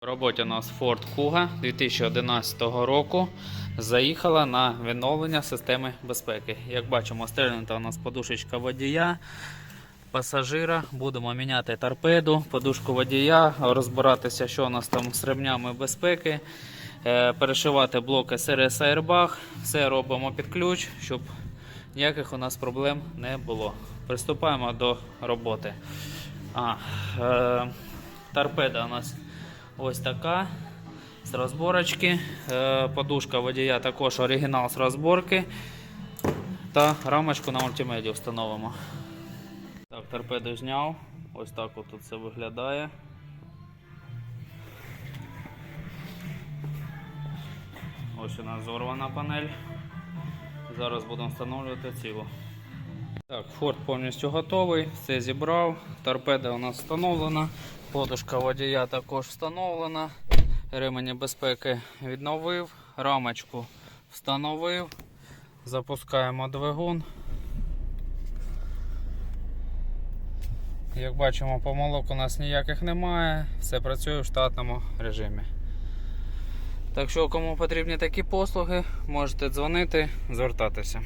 В роботі у нас Ford Kuga 2011 року заїхала на відновлення системи безпеки. Як бачимо, стрельнута у нас подушечка водія, пасажира. Будемо міняти торпеду, подушку водія, розбиратися, що у нас там з ремнями безпеки, е, перешивати блоки СРС Airbag. Все робимо під ключ, щоб ніяких у нас проблем не було. Приступаємо до роботи. А, е, торпеда у нас ось така з розборочки. Е, подушка водія також оригінал з розборки. Та рамочку на мультимеді встановимо. Так, торпеду зняв. Ось так от це виглядає. Ось у нас зорвана панель. Зараз будемо встановлювати цілу. Так, Форд повністю готовий, все зібрав. Торпеда у нас встановлена, подушка водія також встановлена. Ремені безпеки відновив, рамочку встановив. Запускаємо двигун. Як бачимо, помилок у нас ніяких немає, все працює в штатному режимі. Так що, кому потрібні такі послуги, можете дзвонити, звертатися.